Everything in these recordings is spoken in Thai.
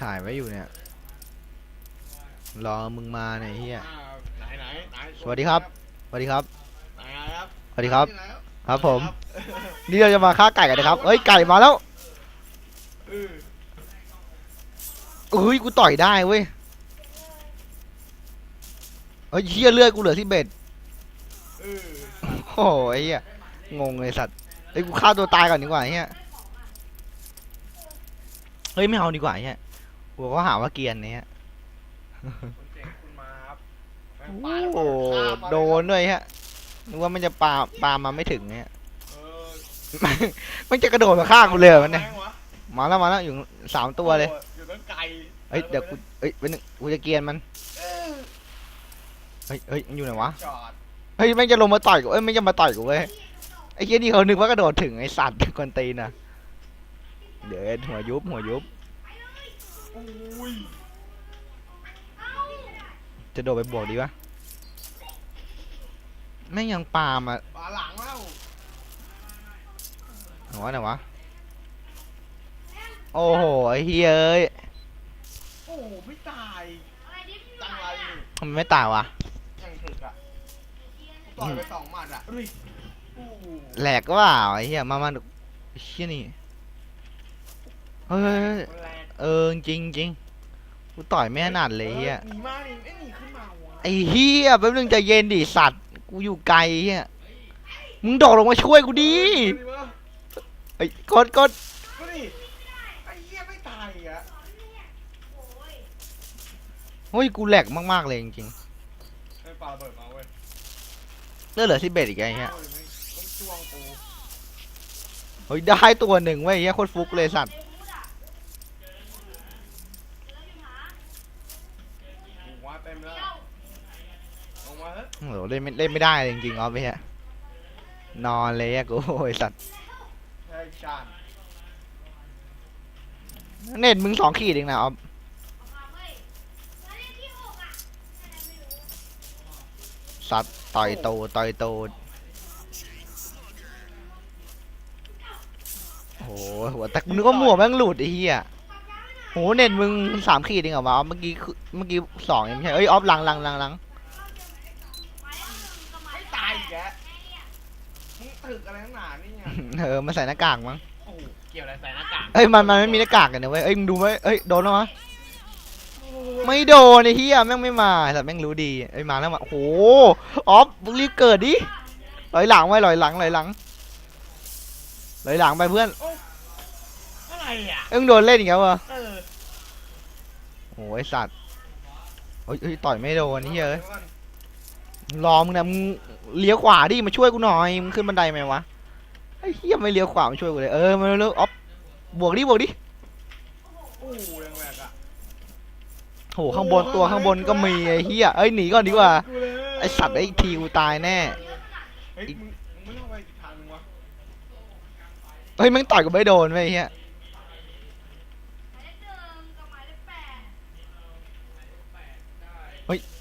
ถ่ายไว้อยู่เนี่ย รอมึงมาเนี่ยเฮียอ่าไหนไหนไหนสวัสดีครับ สวัสดีครับ ไหนครับสวัสดีครับ ไหนแล้วครับผม นี่เราจะมาฆ่าไก่กันนะครับ เอ้ยไก่มาแล้วเออเอ้ยกูต่อยได้เว้ย เฮ้ยเฮียเลือดกูเหลือที่เบ็ดเออโอ้ยเฮียงงเลยสัตว์เฮ้ยกูฆ่าตัวตายก่อนดีกว่าเฮียเฮ้ยไม่เอาดีกว่าเฮีย กูก็หาว่าเกรียนเนี่ยคุณเจ๋งคุณมาครับแม่งโอ้ปาระโหเบิข้ามมาเลยโดนด้วยฮะนึกว่ามันจะปาปามาไม่ถึงเนี่ย เออมันจะกระโดดมาฆ่ากูเลยเหรอมันเนี่ยแม่งวะมาแล้วมาแล้วอยู่สามตัวเลยอยู่ตั้งไกลเอ้ยเดี๋ยวกูเอ้ยเป็นงกูจะเกรียนมันเออเฮ้ยเฮ้ยมันอยู่ไหนวะจอดเฮ้ยแม่งจะลงมาต่อยกูเอ้ยไม่งจะมาต่อยกูเว้ยไอ้เหี้ยนี่เขานึกว่ากระโดดถึงไอ้สัตว์กวนตีนนะเดี๋ยวหัวยุบหัวยุบ อุ้ยจะโดดไปบวกดีวะแม่งยังปามาปาหลังแล้วไหนวะไหนวะ โอ้โหไอ้เฮ้ยเอ้ยโอ้โหไม่ตายจังไรนี่ทำไมไม่ตายวะ ยังถึกอะต่อยไปสองหมัดอะดูดิโอ้โหแหลกก็เปล่าไอ้เหี้ยมามาไอ้เหี้ยนี่เฮ้ยเฮ้ยเฮ้ย มันแรง เออจริงจริงกูต่อยไม่ถนัดเลยไอ้เฮียออหนีมาดิไม่หนีขึ้นมาวะไอ้เฮียแป๊บนึงใจะเย็นดิสัตว์กูอยู่ไกลเฮียมึงโดดลงมาช่วยกูดิดูวะไอ้ยกดกดดูดิไอ้เหี้ยไม่ตายอีกอะเฮ้ยกูแหลกมากๆเลยจริงไอ้ปาระเบิดมาเว้ยๆเลือดเหลือสิบเอ็ดอีกไงเฮียโอ้ยไม่ไม่จ้วงกูเฮ้ยได้ตัวหนึ่งเว้ยเฮียโคตรฟุกเลยสัตว์ กูว่าเต็มแล้วลงมาเถอะ โอ้โหเล่นไม่เล่นไม่ได้เลยจริงๆอ๋อไปเฮียนอนเลยอะกูโอ้ยสัตว์ใช่ชาญเน็ตมึงสองขีดเองนะอ๋อสัตว์ต่อยโตต่อยโตโอ้โหหัวแต่กูนึกว่าหมวกแม่งหลุดไอ้เหี้ยโหเน็ตมึงสามขีดเองเหรอวะอ๋อเมื่อกี้คือเมื่อกี้สองเองไม่ใช่เอ้ยออฟหลังหลังหลังหลัง ไม่ตายอีกแล้ว มึงตึกอะไรทั้งหนานี่เนี่ยเออมาใส่หน้ากากมั้งโอ้โหเกี่ยวอะไรใส่หน้ากากเอ้ยมันมันไม่มีหน้ากากกันนะเว้ยเอ้ยมึงดูไหมเอ้ยโดนแล้ววะไม่โดนไอ้เหี้ยแม่งไม่มาแต่แม่งรู้ดีเอ้ยมาแล้วมาโอ้โหออฟมึงรีบเกิดดิลอยหลังไว้ลอยหลังลอยหลังลอยหลังไปเพื่อนอะไรอะเอ้ยมึงโดนเล่นอีกแล้ววะเออโอ้ยสัตว์เฮ้ยเฮ้ยต่อยไม่โดนไอ้เหี้ยเอ้ยดี๋วก่อนรอมึงนะมึง เลี้ยวขวาดิมาช่วยกูหน่อยมึงขึ้นบันไดไหมวะไอ้เหี้ยไม่เลี้ยวขวามาช่วยกูเลยเออมาเร็วๆออฟบวกดิบวกดิโอ้โหแรงแหลกอะโหข้างบนตัวข้างบนก็มีไอ้เหี้ยเอ้ยหนีก่อนดีกว่ากูเลยไอ้สัตว์ไอ้อีกทีกูตายแน่เฮ้ยมึงมึงไม่เข้าไปอีกทางนึงวะเฮ้ยแม่งต่อยกูไม่โดนเว้ยไอ้เหี้ย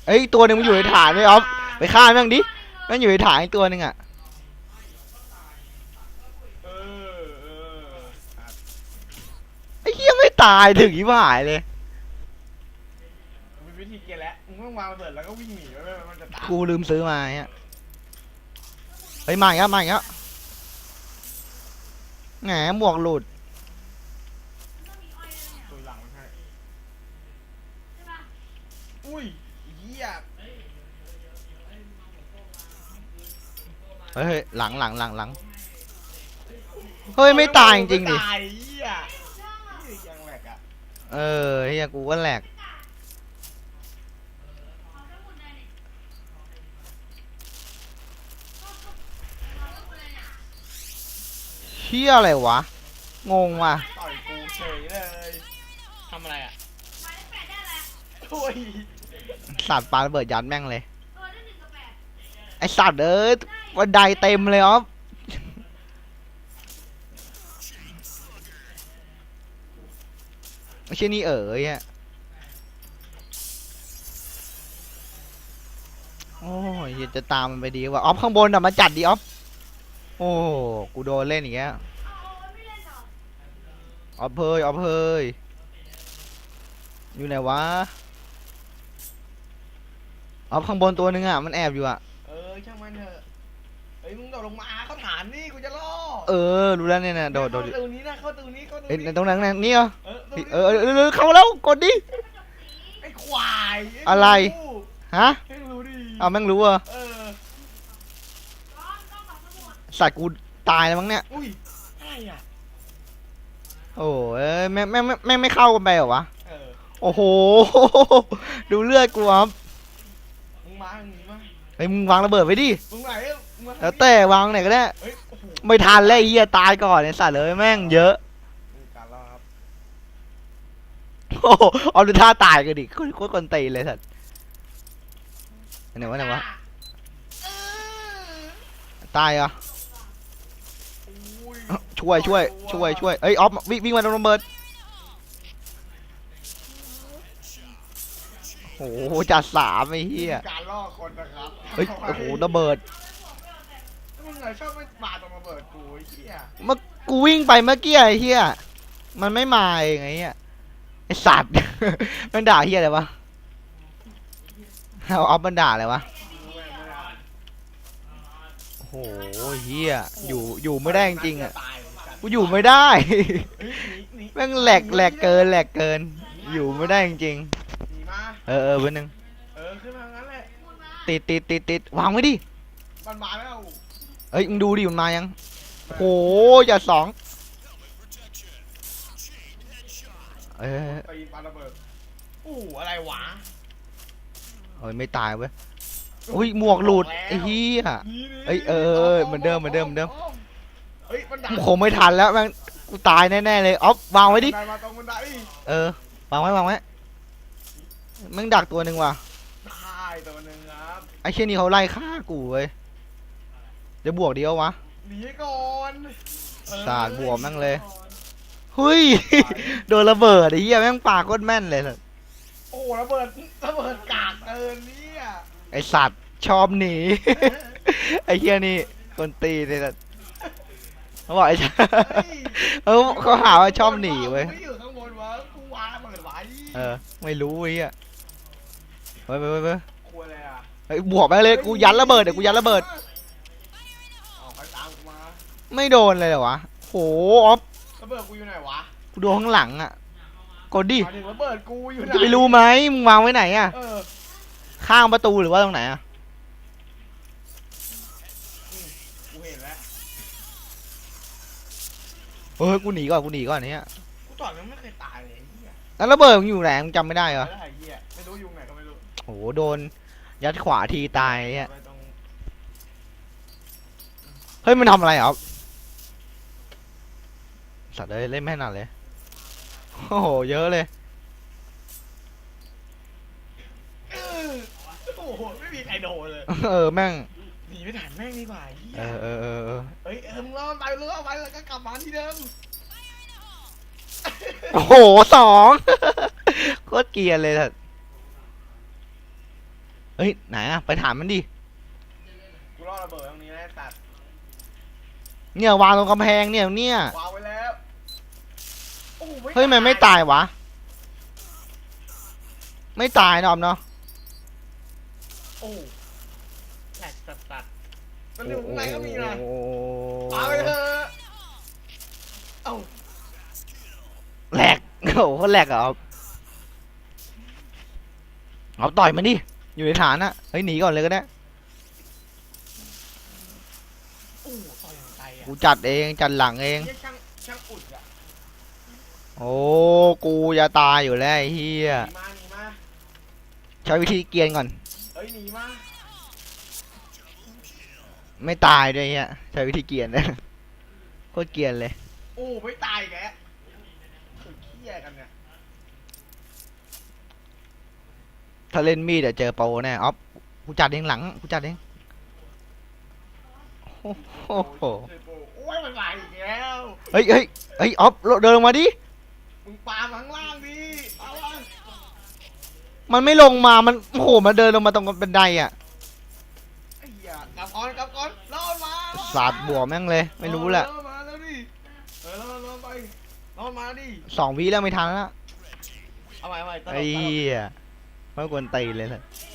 เอ้ยตัวหนึ่งมันอยู่ในฐานไว้ยออฟไปฆ่าแม่งดิแม่งอยู่ในฐานอีกตัวหนึ่งอะเออเอออะไอ้เหี้ยไม่ตายถึงยี่หายเลย มีวิธีเกียร์แล้วมึงต้องวางระเบิดแล้วก็วิ่งหนีไว้ไม่งั้นมันจะตายกูลืมซื้อมาเนี่ยเฮ้ยมาอีกแล้วมาอีกแล้วแหมหมวกหลุด ตัวหลังมันให้อุ้ยเหี้ย เฮ้ยเฮ้ยหลังหลังหลังหลังเฮ้ยไม่ตายจริงๆดิไม่ตายเหี้ยเหี้ยยังแหลกอะเออเฮียกูก็แหลก เชี่ยอะไรวะ งงว่ะ ต่อยกูเฉยเลยทำอะไรอะโอ้ยสัตว์ปลาระเบิดยัดแม่งเลย ไอสัตว์เอ้ย วันใดเต็มเลยอ๋อฟไม่ใช่นี่เอ๋ยอะโอ้ยเหี้ยจะตามมันไปดีว่าออฟข้างบนน่ะมาจัดดิออฟโอ้กูโดนเล่นอีกแล้วออฟเฮยออฟเฮยอยู่ไหนวะเอาข้างบนตัวนึงอะมันแอบอยู่อะเออช่างมันเถอะ ฮ้ยมึงโดดลงมาเขาฐานนี่กูจะล่อเออรู้แล้วเนี่ยนะโดดโดดเข้าตรงนี้นะเข้าตรงนี้เข้าตรงเอ้ยนี้ตรงนั้นนะนี่เหรอเออตรงนี้เออเออเออเออเข้าแล้วกดดิ ไอ้ควายอะไร ฮะให้รู้ดิเอาแม่งรู้อะเออสัตว์กูตายแล้วมั้งเนี่ยอุ้ยอะไรอะโอ้เอ้ยแม่งแม่งแม่งแม่งไม่เข้ากันไปเหรอวะเออโอ้โห ดูเลือดกูครับมึงมาอย่างนี้มาเฮ้ยมึงวางระเบิดไว้ดิมึงไหนมึงมา แล้วแต่วางไหนก็ได้ เฮ้ยโอ้โหไม่ทันแล้วไอ้เหี้ยตายก่อนไอ้สัตว์เลยแม่งเยอะ การล่อครับโอ้โหเอาดูท่าตายกันดิโคตรโคตรคนตีนเลยสัตว์ไหนวะไหนวะตายเหรอะอุ้ยช่วยช่วยช่วยช่วยเอ้ยออฟวิ่งวิ่งมาตรงระเบิดโอ้โหจัดสามไอ้เหี้ยการล่อคนนะครับเฮ้ยโอ้โหระเบิด มึงไหนชอบไม่มาตรงระเบิดกูไอ้เหี้ยเมื่อกูวิ่งไปเมื่อกี้ไอ้เหี้ยมันไม่มาเองไอ้เหี้ยไอ้สัตว์ มันด่าเหี้ยอะไรวะเอาออฟมันด่าอะไรวะโอ้โหเหี้ยอยู่อยู่ไม่ได้จริงๆอะ ตายเลยสัตว์กูอยู่ไม่ได้ เฮ้ยหนีหนีแม่งแหลกแหลกเกินแหลกเกิน อยู่ไม่ได้จริงหนีมาๆเออเออเว้นหนึ่งเออขึ้นมางั้นแหละติดติดติดติดวางไว้ดิมันมาแล้ว เอ้ยมึงดูดิมันมายังโอ้โหอย่าสองเอ้ยตีปาระเบิดอู้อะไรวะเอ้ยไม่ตายเว้ยอุ้ยหมวกหลุดไอ้เหี้ยนี่นี่เอ้ยเออเออเหมือนเดิมเหมือนเดิมเหมือนเดิมเฮ้ยมันดัคงไม่ทันแล้วแม่งกูตายแน่ๆเลยออฟวางไว้ดิบันไมาตรงบันไดเออวางไว้วางไว้แม่งดักตัวหนึ่งว่ะได้ตัวหนึ่งครับไอ้เช่นนี้เขาไล่ฆ่ากูเว้ยเดี๋ยวบวกเดียววะหนีก่อนเออสาดบวกแม่งเลย เฮ้ย โดนระเบิดไอ้เหี้ยแม่งปาโคตรแม่นเลยสัสโอ้ระเบิดระเบิดกากเกินเนี่ยไอสัตว์ชอบหนี ไอ้เหี้ยนี่คนตีเลยสัสเขาบอกไอ้เฮ้ยเออเขาหาว่าชอบหนีเว้ย ไม่อยู่ข้างบนวะกูวางระเบิดไว้เออ ไม่รู้ไอ้เหี้ยเฮ้ยเฮ้ยเฮ้ยเฮ้ยกลัวอะไรอะ เฮ้ยบวกไปเลยกูยันระเบิดเดี๋ยวกูยันระเบิด ไม่โดนเลยเหรอวะโหออฟระเบิดกูอยู่ไหนวะกูโดนข้างหลังอะกดดิหมายถึงระเบิดกูอยู่ไหนจะไปรู้ไหมมึงวางไว้ไหนอะเออข้างประตูหรือว่าตรงไหนอะกูเห็นแล้วเฮ้ยกูหนีก่อนกูหนีก่อนเนี่ยกูต่อยมันไม่เคยตายเลยไอ้เหี้ยแล้วระเบิดมึงอยู่ไหนมึงจำไม่ได้เหรอไม่ได้ไอ้เหี้ยไม่รู้ยุงไหนก็ไม่รู้โอ้โหโดน ยัดขวาทีตายเนี่ยไปตรงเฮ้ยมันทำอะไรอะ สัตว์เลยเล่นไม่ถนัดเลย โอ้โห เยอะเลยเออโอ้โหไม่มีใครโดนเลยเออ แม่ง หนีไปฐานแม่งดีกว่าไอ้เหี้ยเออเออเออเออเฮ้ยเออมึงรอดไปมึงรอดไปแล้วก็กลับมาที่เดิมโอ้โหสอง โคตรเกรียนเลยสัตว์เฮ้ย ไหนอะไปถามมันดิ กูรอดระเบิดตรงนี้นะไอ้ตัดเนี่ยวางตรงกำแพงเนี่ยเนี่ย วางไว้แล้วโอ้โห เฮ้ยมันไม่ตายวะ ไม่ตายนะออมเนาะโอ้โหแหลกสัสสัสมันอยู่ข้างในก็มีนะโอ้โหปาไปเถอะเอ้าแหลกโอ้โหโคตรแหลกอะเอาเอาต่อยมันดิ อยู่ในฐานอะเฮ้ยหนีก่อนเลยก็ได้ โอ้โหต่อยอย่างไกลอะกูจัดเองจัดหลังเอง เหี้ยช่างช่างอุดอะ โอ้กูจะตายอยู่แล้วไอ้เฮียหนีมาหนีมาใช้วิธีเกรียนก่อนเฮ้ยหนีมาไม่ตายด้วยเฮียใช้วิธีเกรียนเลยโคตรเกรียนเลย โอ้ไม่ตายแกสุดเขี้ยกันเนี่ยถ้าเล่นมีดเดี๋ยวเจอโปรแน่ออฟกูจัดเองหลังกูจัดเองโอ้โหโอ้ยมันมาอีกแล้วเฮ้ยเฮ้ยเฮ้ยออฟเดินลงมาดิ มึงปามาข้างล่างดิเอาวะมันไม่ลงมา มันโอ้โหมันเดินลงมาตรงบันไดอะไอ้เหี้ยกลับก่อนกลับก่อนรอดมาสาดบวกแม่งเลย ไม่รู้แหละ รอดมาแล้วดิเออรอดรอดไปรอดมาดิสองวิแล้วไม่ทันแล้วเเอาใหม่เอาใหม่ตลกไอ้ตลกเหี้ยไม่ควรตีเลยสัสอืออะไรอะ